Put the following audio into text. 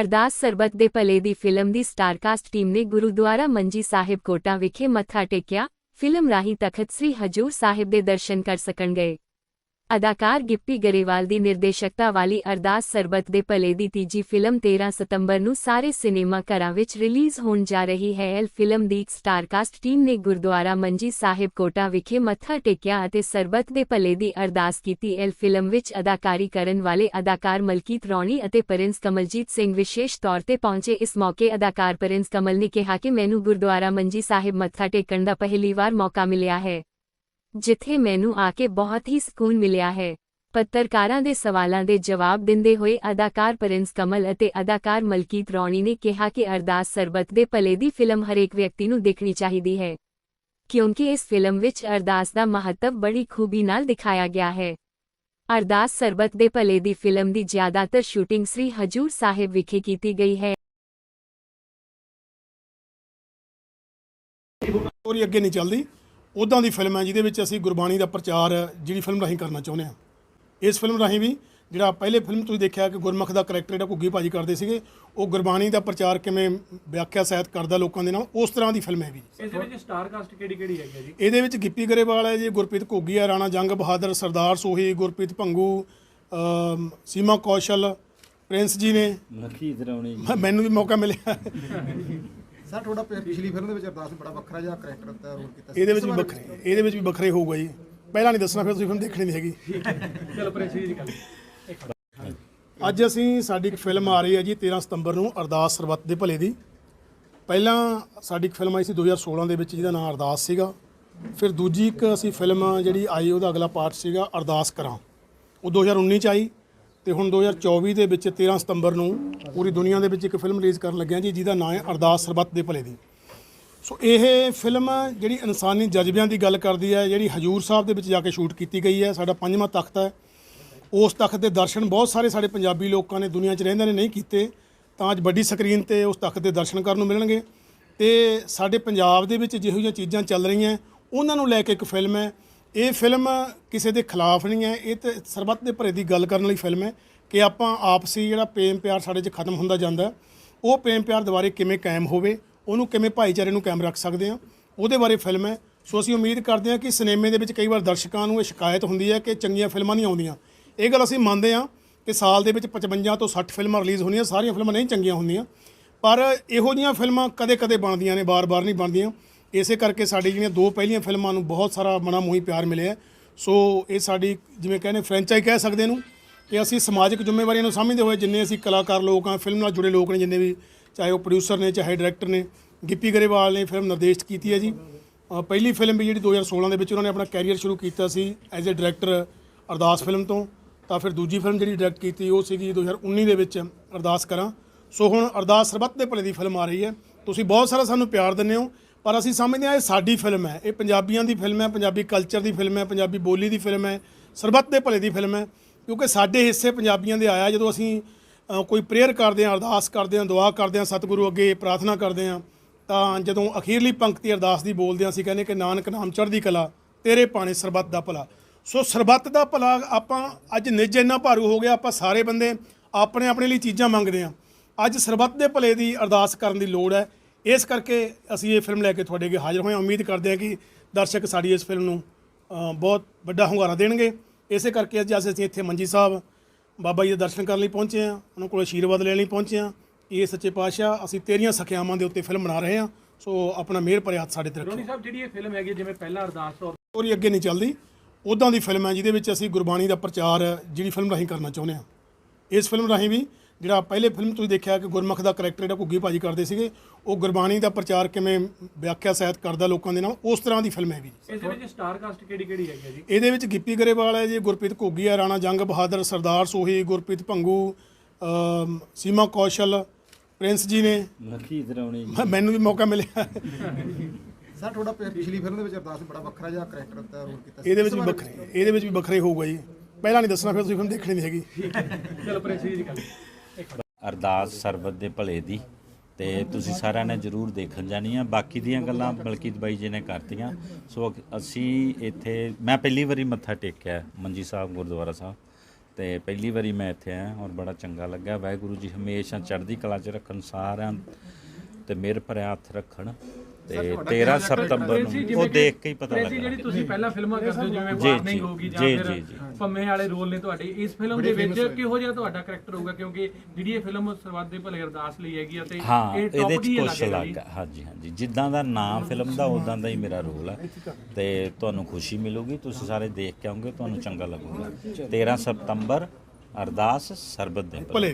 ਅਰਦਾਸ ਸਰਬਤ ਦੇ ਭਲੇ ਦੀ ਫਿਲਮ ਦੀ star cast team ਨੇ ਗੁਰਦੁਆਰਾ ਮੰਜੀ ਸਾਹਿਬ ਕੋਟਾਂ ਵਿਖੇ ਮੱਥਾ ਟੇਕਿਆ। ਫਿਲਮ ਰਾਹੀਂ ਤਖਤ ਸ੍ਰੀ ਹਜੂਰ ਸਾਹਿਬ ਦੇ ਦਰਸ਼ਨ ਕਰ ਸਕਣ ਗਏ ਅਦਾਕਾਰ ਗਿੱਪੀ ਗਰੇਵਾਲ ਦੀ ਨਿਰਦੇਸ਼ਕਤਾ ਵਾਲੀ ਅਰਦਾਸ ਸਰਬਤ ਦੇ ਭਲੇ ਦੀ ਤੀਜੀ ਫਿਲਮ 13 ਸਤੰਬਰ ਨੂੰ ਸਾਰੇ ਸਿਨੇਮਾ ਘਰਾਂ ਵਿੱਚ ਰਿਲੀਜ਼ ਹੋਣ ਜਾ ਰਹੀ ਹੈ। ਇਹ ਫਿਲਮ ਦੀ ਸਟਾਰਕਾਸਟ ਟੀਮ ਨੇ ਗੁਰਦੁਆਰਾ ਮੰਜੀ ਸਾਹਿਬ ਕੋਟਾ ਵਿਖੇ ਮੱਥਾ ਟੇਕਿਆ ਅਤੇ ਸਰਬਤ ਦੇ ਭਲੇ ਦੀ ਅਰਦਾਸ ਕੀਤੀ। ਇਹ ਫਿਲਮ ਵਿੱਚ ਅਦਾਕਾਰੀ ਕਰਨ ਵਾਲੇ ਅਦਾਕਾਰ ਮਲਕੀਤ ਰੌਣੀ ਅਤੇ ਪ੍ਰਿੰਸ ਕਮਲਜੀਤ ਸਿੰਘ ਵਿਸ਼ੇਸ਼ ਤੌਰ ਤੇ ਪਹੁੰਚੇ। ਇਸ ਮੌਕੇ ਅਦਾਕਾਰ ਪ੍ਰਿੰਸ ਕਮਲ ਨੇ ਕਿਹਾ ਕਿ ਮੈਨੂੰ ਗੁਰਦੁਆਰਾ ਮੰਜੀ ਸਾਹਿਬ ਮੱਥਾ ਟੇਕਣ ਦਾ ਪਹਿਲੀ ਵਾਰ ਮੌਕਾ ਮਿਲਿਆ ਹੈ। ਜਿੱਥੇ ਮੈਨੂੰ ਆ ਕੇ ਬਹੁਤ ਹੀ ਸਕੂਨ ਮਿਲਿਆ ਹੈ। ਪੱਤਰਕਾਰਾਂ ਦੇ ਸਵਾਲਾਂ ਦੇ ਜਵਾਬ ਦਿੰਦੇ ਹੋਏ ਅਦਾਕਾਰ ਪ੍ਰਿੰਸ ਕਮਲ ਅਤੇ ਅਦਾਕਾਰ ਮਲਕੀਤ ਰੌਣੀ ਨੇ ਕਿਹਾ ਕਿ ਅਰਦਾਸ ਸਰਬਤ ਦੇ ਭਲੇ ਦੀ ਫਿਲਮ ਹਰੇਕ ਵਿਅਕਤੀ ਨੂੰ ਦੇਖਣੀ ਚਾਹੀਦੀ ਹੈ। ਕਿਉਂਕਿ ਇਸ ਫਿਲਮ ਵਿੱਚ ਅਰਦਾਸ ਦਾ ਮਹੱਤਵ ਬੜੀ ਖੂਬੀ ਨਾਲ ਦਿਖਾਇਆ ਗਿਆ ਹੈ। ਅਰਦਾਸ ਸਰਬਤ ਦੇ ਭਲੇ ਦੀ ਫਿਲਮ ਦੀ ਜ਼ਿਆਦਾਤਰ ਸ਼ੂਟਿੰਗ ਸ੍ਰੀ ਹਜੂਰ ਸਾਹਿਬ ਵਿਖੇ ਕੀਤੀ ਗਈ ਹੈ। ਸਟੋਰੀ ਅੱਗੇ ਨਹੀਂ ਚੱਲਦੀ। ਉਦਾਂ ਦੀ ਫਿਲਮ ਹੈ ਜਿਹਦੇ ਵਿੱਚ ਅਸੀਂ ਗੁਰਬਾਣੀ ਦਾ ਪ੍ਰਚਾਰ ਜਿਹੜੀ ਫਿਲਮ ਰਾਹੀਂ ਕਰਨਾ ਚਾਹੁੰਦੇ ਹਾਂ। ਇਸ ਫਿਲਮ ਰਾਹੀਂ ਵੀ ਜਿਹੜਾ ਪਹਿਲੇ ਫਿਲਮ ਤੁਸੀਂ ਦੇਖਿਆ ਕਿ ਗੁਰਮੁਖ ਦਾ ਕਰੈਕਟਰ ਜਿਹੜਾ ਘੁੱਗੀ ਭਾਜੀ ਕਰਦੇ ਸੀਗੇ ਉਹ ਗੁਰਬਾਣੀ ਦਾ ਪ੍ਰਚਾਰ ਕਿਵੇਂ ਵਿਆਖਿਆ ਸਾਹਿਤ ਕਰਦਾ ਲੋਕਾਂ ਦੇ ਨਾਲ ਉਸ ਤਰ੍ਹਾਂ ਦੀ ਫਿਲਮ ਹੈ ਵੀ। ਇਸ ਦੇ ਵਿੱਚ ਸਟਾਰ ਕਾਸਟ ਕਿਹੜੀ ਕਿਹੜੀ ਹੈਗੀ ਹੈ ਜੀ? ਇਹਦੇ ਵਿੱਚ ਗਿੱਪੀ ਗਰੇਵਾਲ ਹੈ ਜੀ ਗੁਰਪ੍ਰੀਤ ਘੁੱਗੀ ਹੈ ਰਾਣਾ ਜੰਗ ਬਹਾਦਰ ਸਰਦਾਰ ਸੋਹੀ ਗੁਰਪ੍ਰੀਤ ਭੰਗੂ ਸੀਮਾ ਕੌਸ਼ਲ ਪ੍ਰਿੰਸ ਜੀ ਨੇ। ਮੱਖੀ ਦਰਾਉਣੀ ਮੈਨੂੰ ਵੀ ਮੌਕਾ ਮਿਲਿਆ। ਸਰ ਤੁਹਾਡਾ ਪਿ- ਪਿਛਲੀ ਫਿਲਮ ਦੇ ਵਿੱਚ ਅਰਦਾਸ ਬੜਾ ਵੱਖਰਾ ਜਿਹਾ ਕਰੈਕਟਰ ਦਾ ਰੋਲ ਕੀਤਾ। ਸੀ ਇਹਦੇ ਵਿੱਚ ਵੀ ਵੱਖਰੇ ਇਹਦੇ ਵਿੱਚ ਵੀ ਵੱਖਰੇ ਹੋਊਗਾ ਜੀ। ਪਹਿਲਾਂ ਨਹੀਂ ਦੱਸਣਾ ਫਿਰ ਤੁਸੀਂ ਫਿਲਮ ਦੇਖਣੀ ਨਹੀਂ ਹੈਗੀ। ਚਲੋ ਦੀ ਗੱਲ। ਅੱਜ ਅਸੀਂ ਸਾਡੀ ਇੱਕ ਫਿਲਮ ਆ ਰਹੀ ਹੈ ਜੀ 13 ਸਤੰਬਰ ਨੂੰ ਅਰਦਾਸ ਸਰਬੱਤ ਦੇ ਭਲੇ ਦੀ। ਪਹਿਲਾਂ ਸਾਡੀ ਇੱਕ ਫਿਲਮ ਆਈ ਸੀ 2016 ਦੇ ਵਿੱਚ ਜਿਹਦਾ ਨਾਮ ਅਰਦਾਸ ਸੀਗਾ। ਫਿਰ ਦੂਜੀ ਇੱਕ ਅਸੀਂ ਫਿਲਮ ਜਿਹੜੀ ਆਈ ਉਹਦਾ ਅਗਲਾ ਪਾਰਟ ਸੀਗਾ ਅਰਦਾਸ ਕਰਾਂ। ਉਹ 2019 ਚ ਆਈ। ਤੇ ਹੁਣ 2024 ਦੇ ਵਿੱਚ 13 ਸਤੰਬਰ ਨੂੰ ਪੂਰੀ ਦੁਨੀਆ ਦੇ ਵਿੱਚ ਇੱਕ ਫਿਲਮ ਰਿਲੀਜ਼ ਕਰਨ ਲੱਗਿਆ ਜੀ, ਜਿਹਦਾ ਨਾਮ ਹੈ ਅਰਦਾਸ ਸਰਬੱਤ ਦੇ ਭਲੇ ਦੀ। ਸੋ ਇਹ ਫਿਲਮ ਜਿਹੜੀ ਇਨਸਾਨੀ ਜਜ਼ਬਿਆਂ ਦੀ ਗੱਲ ਕਰਦੀ ਹੈ, ਜਿਹੜੀ ਹਜੂਰ ਸਾਹਿਬ ਦੇ ਵਿੱਚ ਜਾ ਕੇ ਸ਼ੂਟ ਕੀਤੀ ਗਈ ਹੈ, ਸਾਡਾ ਪੰਜਵਾਂ ਤਖਤ ਹੈ। ਉਸ ਤਖਤ ਦੇ ਦਰਸ਼ਨ ਬਹੁਤ ਸਾਰੇ ਸਾਡੇ ਪੰਜਾਬੀ ਲੋਕਾਂ ਨੇ ਦੁਨੀਆ 'ਚ ਰਹਿੰਦੇ ਨੇ, ਨਹੀਂ ਕੀਤੇ, ਤਾਂ ਅੱਜ ਵੱਡੀ ਸਕਰੀਨ ਤੇ ਉਸ ਤਖਤ ਦੇ ਦਰਸ਼ਨ ਕਰਨ ਨੂੰ ਮਿਲਣਗੇ। ਤੇ ਸਾਡੇ ਪੰਜਾਬ ਦੇ ਵਿੱਚ ਜਿਹੋ ਜਿਹੀਆਂ ਚੀਜ਼ਾਂ ਚੱਲ ਰਹੀਆਂ, ਉਹਨਾਂ ਨੂੰ ਲੈ ਕੇ ਇੱਕ ਫਿਲਮ ਹੈ ਇਹ ਫਿਲਮ ਕਿਸੇ ਦੇ ਖਿਲਾਫ ਨਹੀਂ ਹੈ। ਇਹ ਤੇ ਸਰਬੱਤ ਦੇ ਭਰੇ ਦੀ ਗੱਲ ਕਰਨ ਵਾਲੀ ਫਿਲਮ ਹੈ ਕਿ ਆਪਾਂ ਆਪਸੀ ਜਿਹੜਾ ਪ੍ਰੇਮ ਪਿਆਰ ਸਾਡੇ 'ਚ ਖਤਮ ਹੁੰਦਾ ਜਾਂਦਾ ਉਹ ਪ੍ਰੇਮ ਪਿਆਰ ਦੁਬਾਰੇ ਕਿਵੇਂ ਕਾਇਮ ਹੋਵੇ, ਉਹਨੂੰ ਕਿਵੇਂ ਭਾਈਚਾਰੇ ਨੂੰ ਕਾਇਮ ਰੱਖ ਸਕਦੇ ਆ ਉਹਦੇ ਬਾਰੇ ਫਿਲਮ ਹੈ। ਸੋ ਅਸੀਂ ਉਮੀਦ ਕਰਦੇ ਹਾਂ ਕਿ ਸਿਨੇਮੇ ਦੇ ਵਿੱਚ ਕਈ ਵਾਰ ਦਰਸ਼ਕਾਂ ਨੂੰ ਇਹ ਸ਼ਿਕਾਇਤ ਹੁੰਦੀ ਹੈ ਕਿ ਚੰਗੀਆਂ ਫਿਲਮਾਂ ਨਹੀਂ ਆਉਂਦੀਆਂ। ਇਹ ਗੱਲ ਅਸੀਂ ਮੰਨਦੇ ਹਾਂ ਕਿ ਸਾਲ ਦੇ ਵਿੱਚ 55 ਤੋਂ 60 ਫਿਲਮਾਂ ਰਿਲੀਜ਼ ਹੁੰਦੀਆਂ, ਸਾਰੀਆਂ ਫਿਲਮਾਂ ਨਹੀਂ ਚੰਗੀਆਂ ਹੁੰਦੀਆਂ। ਪਰ ਇਹੋ ਜਿਹੀਆਂ ਫਿਲਮਾਂ ਕਦੇ-ਕਦੇ ਬਣਦੀਆਂ ਨੇ ਬਾਰ-ਬਾਰ ਨਹੀਂ ਬਣਦੀਆਂ। ਇਸੇ ਕਰਕੇ ਸਾਡੀ ਜਿਹੜੀਆਂ ਦੋ ਪਹਿਲੀਆਂ ਫਿਲਮਾਂ ਨੂੰ ਬਹੁਤ ਸਾਰਾ ਮਨਾ ਮੋਹੀ ਪਿਆਰ ਮਿਲਿਆ ਸੋ ਇਹ ਸਾਡੀ ਜਿਵੇਂ ਕਹਿੰਦੇ ਫਰੈਂਚਾਈਜ਼ ਕਹਿ ਸਕਦੇ ਨੂੰ ਕਿ ਅਸੀਂ ਸਮਾਜਿਕ ਜ਼ਿੰਮੇਵਾਰੀਆਂ ਨੂੰ ਸਮਝਦੇ ਹੋਏ ਜਿੰਨੇ ਅਸੀਂ ਕਲਾਕਾਰ ਲੋਕ ਹਾਂ ਫਿਲਮ ਨਾਲ ਜੁੜੇ ਲੋਕ ਨੇ ਜਿੰਨੇ ਵੀ, ਚਾਹੇ ਉਹ ਪ੍ਰੋਡਿਊਸਰ ਨੇ, ਚਾਹੇ ਡਾਇਰੈਕਟਰ ਨੇ, ਗਿੱਪੀ ਗਰੇਵਾਲ ਨੇ ਫਿਲਮ ਨਿਰਦੇਸ਼ਿਤ ਕੀਤੀ ਹੈ ਜੀ। ਪਹਿਲੀ ਫਿਲਮ ਵੀ ਜਿਹੜੀ 2016 ਦੇ ਵਿੱਚ ਉਹਨਾਂ ਨੇ ਆਪਣਾ ਕੈਰੀਅਰ ਸ਼ੁਰੂ ਕੀਤਾ ਸੀ as a director Ardaas film ਤੋਂ। ਤਾਂ ਫਿਰ ਦੂਜੀ ਫਿਲਮ ਜਿਹੜੀ ਡਾਇਰੈਕਟ ਕੀਤੀ ਉਹ ਸੀਗੀ 2019 ਦੇ ਵਿੱਚ ਅਰਦਾਸ ਕਰਾਂ। ਸੋ ਹੁਣ ਅਰਦਾਸ ਸਰਬੱਤ ਦੇ ਭਲੇ ਦੀ ਫਿਲਮ ਆ ਰਹੀ ਹੈ। ਤੁਸੀਂ ਬਹੁਤ ਸਾਰਾ ਸਾਨੂੰ ਪਿਆਰ ਦਿੰਦੇ ਹੋ। ਪਰ ਅਸੀਂ ਸਮਝਦੇ ਹਾਂ ਇਹ ਸਾਡੀ ਫਿਲਮ ਹੈ। ਇਹ ਪੰਜਾਬੀਆਂ ਦੀ ਫਿਲਮ ਹੈ, ਪੰਜਾਬੀ ਕਲਚਰ ਦੀ ਫਿਲਮ ਹੈ, ਪੰਜਾਬੀ ਬੋਲੀ ਦੀ ਫਿਲਮ ਹੈ, ਸਰਬੱਤ ਦੇ ਭਲੇ ਦੀ ਫਿਲਮ ਹੈ। ਕਿਉਂਕਿ ਸਾਡੇ ਹਿੱਸੇ ਪੰਜਾਬੀਆਂ ਦੇ ਆਇਆ ਜਦੋਂ ਅਸੀਂ ਕੋਈ ਪ੍ਰੇਅਰ ਕਰਦੇ ਹਾਂ, ਅਰਦਾਸ ਕਰਦੇ ਹਾਂ, ਦੁਆ ਕਰਦੇ ਹਾਂ, ਸਤਿਗੁਰੂ ਅੱਗੇ ਪ੍ਰਾਰਥਨਾ ਕਰਦੇ ਹਾਂ, ਤਾਂ ਜਦੋਂ ਅਖੀਰਲੀ ਪੰਕਤੀ ਅਰਦਾਸ ਦੀ ਬੋਲਦੇ ਹਾਂ, ਅਸੀਂ ਕਹਿੰਦੇ ਕਿ ਨਾਨਕ ਨਾਮ ਚੜ੍ਹਦੀ ਕਲਾ, ਤੇਰੇ ਪਾਣੇ ਸਰਬੱਤ ਦਾ ਭਲਾ। ਸੋ ਸਰਬੱਤ ਦਾ ਭਲਾ ਆਪਾਂ ਅੱਜ ਨਿੱਜ ਇੰਨਾ ਭਾਰੂ ਹੋ ਗਿਆ, ਆਪਾਂ ਸਾਰੇ ਬੰਦੇ ਆਪਣੇ ਆਪਣੇ ਲਈ ਚੀਜ਼ਾਂ ਮੰਗਦੇ ਹਾਂ। ਅੱਜ ਸਰਬੱਤ ਦੇ ਭਲੇ ਦੀ ਅਰਦਾਸ ਕਰਨ ਦੀ ਲੋੜ ਹੈ। ਇਸ ਕਰਕੇ ਅਸੀਂ ਇਹ ਫਿਲਮ ਲੈ ਕੇ ਤੁਹਾਡੇ ਅੱਗੇ ਹਾਜ਼ਰ ਹੋਏ ਹਾਂ। ਉਮੀਦ ਕਰਦੇ ਹਾਂ ਕਿ ਦਰਸ਼ਕ ਸਾਡੀ ਇਸ ਫਿਲਮ ਨੂੰ ਅ, ਬਹੁਤ ਵੱਡਾ ਹੁੰਗਾਰਾ ਦੇਣਗੇ। ਇਸੇ ਕਰਕੇ ਅੱਜ ਅਸੀਂ ਇੱਥੇ ਮੰਜੀ ਸਾਹਿਬ ਬਾਬਾ ਜੀ ਦੇ ਦਰਸ਼ਨ ਕਰਨ ਲਈ ਪਹੁੰਚੇ ਹਾਂ। ਉਹਨਾਂ ਕੋਲ ਆਸ਼ੀਰਵਾਦ ਲੈਣ ਲਈ ਪਹੁੰਚੇ ਹਾਂ। ਇਹ ਸੱਚੇ ਪਾਤਸ਼ਾਹ ਅਸੀਂ ਤੇਰੀਆਂ ਸਖਿਆਵਾਂ ਦੇ ਉੱਤੇ ਫਿਲਮ ਬਣਾ ਰਹੇ ਹਾਂ। ਸੋ ਆਪਣਾ ਮਿਹਰ ਭਰੇ ਹੱਥ ਸਾਡੇ ਤੇ ਰੱਖੋ ਰੋਣੀ ਸਾਹਿਬ ਜਿਹੜੀ ਇਹ ਫਿਲਮ ਹੈਗੀ ਜਿਵੇਂ ਪਹਿਲਾਂ ਅਰਦਾਸ ਤੌਰ ਸਟੋਰੀ ਅੱਗੇ ਨਹੀਂ ਚੱਲਦੀ। ਉਦਾਂ ਦੀ ਫਿਲਮ ਹੈ ਜਿਹਦੇ ਵਿੱਚ ਅਸੀਂ ਗੁਰਬਾਣੀ ਦਾ ਪ੍ਰਚਾਰ ਜਿਹੜੀ ਫਿਲਮ ਰਾਹੀਂ ਕਰਨਾ ਚਾਹੁੰਦੇ ਹਾਂ। ਇਸ ਫਿਲਮ ਰਾਹੀਂ ਵੀ ਜਿਹੜਾ ਪਹਿਲੇ ਫਿਲਮ ਤੁਸੀਂ ਦੇਖਿਆ ਕਿ ਗੁਰਮੁਖ ਦਾ ਕਰੈਕਟਰ ਜਿਹੜਾ ਘੁੱਗੀ ਭਾਜੀ ਕਰਦੇ ਸੀਗੇ ਉਹ ਗੁਰਬਾਣੀ ਦਾ ਪ੍ਰਚਾਰ ਕਿਵੇਂ ਵਿਆਖਿਆ ਸਾਹਿਤ ਕਰਦਾ ਲੋਕਾਂ ਦੇ ਨਾਲ ਉਸ ਤਰ੍ਹਾਂ ਦੀ ਫਿਲਮ ਹੈ ਵੀ ਇਸ ਦੇ ਵਿੱਚ ਸਟਾਰ ਕਾਸਟ ਕਿਹੜੀ ਕਿਹੜੀ ਹੈਗੀ ਹੈ ਜੀ? ਇਹਦੇ ਵਿੱਚ ਗਿੱਪੀ ਗਰੇਵਾਲ ਹੈ ਜੀ ਗੁਰਪ੍ਰੀਤ ਘੁੱਗੀ ਹੈ ਰਾਣਾ ਜੰਗ ਬਹਾਦਰ ਸਰਦਾਰ ਸੋਹੀ ਗੁਰਪ੍ਰੀਤ ਭੰਗੂ ਸੀਮਾ ਕੌਸ਼ਲ ਪ੍ਰਿੰਸ ਜੀ ਨੇ। ਮੱਖੀ ਦਰਾਉਣੀ। ਮੈਨੂੰ ਵੀ ਮੌਕਾ ਮਿਲਿਆ। ਸਰ ਤੁਹਾਡਾ ਪਿਛਲੀ ਫਿਲਮ ਦੇ ਵਿੱਚ ਅਰਦਾਸ ਬੜਾ ਵੱਖਰਾ ਜਿਹਾ ਕਰੈਕਟਰ ਦਾ ਰੋਲ ਕੀਤਾ ਸੀ। ਇਹਦੇ ਵਿੱਚ ਵੀ ਵੱਖਰੇ ਇਹਦੇ ਵਿੱਚ ਵੀ ਵੱਖਰੇ ਹੋਊਗਾ ਜੀ। ਪਹਿਲਾਂ ਨਹੀਂ ਦੱਸਣਾ ਫਿਰ ਤੁਸੀਂ ਫਿਲਮ ਦੇਖਣੀ ਨਹੀਂ ਹੈਗੀ। ਚਲੋ ਪ੍ਰਿੰਸ ਜੀ ਦੀ ਗੱਲ। ਅਰਦਾਸ ਸਰਬਤ ਦੇ ਭਲੇ ਦੀ ਤੇ ਤੁਸੀਂ ਸਾਰਿਆਂ ਨੇ ਜਰੂਰ ਦੇਖਣ ਜਾਣੀ ਆ ਬਾਕੀ ਦੀਆਂ ਗੱਲਾਂ ਬਲਕੀਤ ਬਾਈ ਜੀ ਨੇ ਕਰਤੀਆਂ। ਸੋ ਅਸੀਂ ਇੱਥੇ ਮੈਂ ਪਹਿਲੀ ਵਾਰੀ ਮੱਥਾ ਟੇਕਿਆ ਮੰਜੀ ਸਾਹਿਬ ਗੁਰਦੁਆਰਾ ਸਾਹਿਬ ਤੇ ਪਹਿਲੀ ਵਾਰੀ ਮੈਂ ਇੱਥੇ ਆਇਆ ਔਰ ਬੜਾ ਚੰਗਾ ਲੱਗਾ। ਵਾਹਿਗੁਰੂ ਜੀ ਹਮੇਸ਼ਾ ਚੜ੍ਹਦੀ ਕਲਾ 'ਚ ਰੱਖਣ, ਸਾਰਿਆਂ ਤੇ ਮਿਹਰ ਭਰਿਆ ਹੱਥ ਰੱਖਣ। ਤੇ 13 ਸਤੰਬਰ ਨੂੰ ਉਹ ਦੇਖ ਕੇ ਹੀ ਪਤਾ ਲੱਗਾ। ਜਿਹੜੀ ਤੁਸੀਂ ਪਹਿਲਾਂ ਫਿਲਮਾਂ ਕਰਦੇ ਹੋ ਜਿਵੇਂ ਵਾਰਨਿੰਗ ਹੋਗੀ ਜਾਂ ਫਿਰ ਜੀ, ਜੀ। ਪੰਮੇ ਵਾਲੇ ਰੋਲ ਨੇ ਤੁਹਾਡੇ ਇਸ ਫਿਲਮ ਦੇ ਵਿੱਚ ਕਿਹੋ ਜਿਹਾ ਤੁਹਾਡਾ ਕਰੈਕਟਰ ਹੋਊਗਾ? ਕਿਉਂਕਿ ਜਿਹੜੀ ਇਹ ਫਿਲਮ ਸਰਬੱਤ ਦੇ ਭਲੇ ਅਰਦਾਸ ਲਈ ਹੈਗੀ ਆ ਤੇ ਹਾਂ ਇਹ ਟੌਪ ਦੀ ਕੁਛ ਲੱਗਾ ਹਾਂਜੀ ਹਾਂਜੀ। ਜਿੱਦਾਂ ਦਾ ਨਾਮ ਫਿਲਮ ਦਾ ਉਦਾਂ ਦਾ ਹੀ ਮੇਰਾ ਰੋਲ ਹੈ ਤੇ ਤੁਹਾਨੂੰ ਖੁਸ਼ੀ ਮਿਲੂਗੀ ਤੁਸੀਂ ਸਾਰੇ ਦੇਖ ਕੇ ਆਉਂਗੇ ਤੁਹਾਨੂੰ ਚੰਗਾ ਲੱਗੂਗਾ। 13 ਸਤੰਬਰ ਅਰਦਾਸ ਸਰਬਤ ਦੇ ਭਲੇ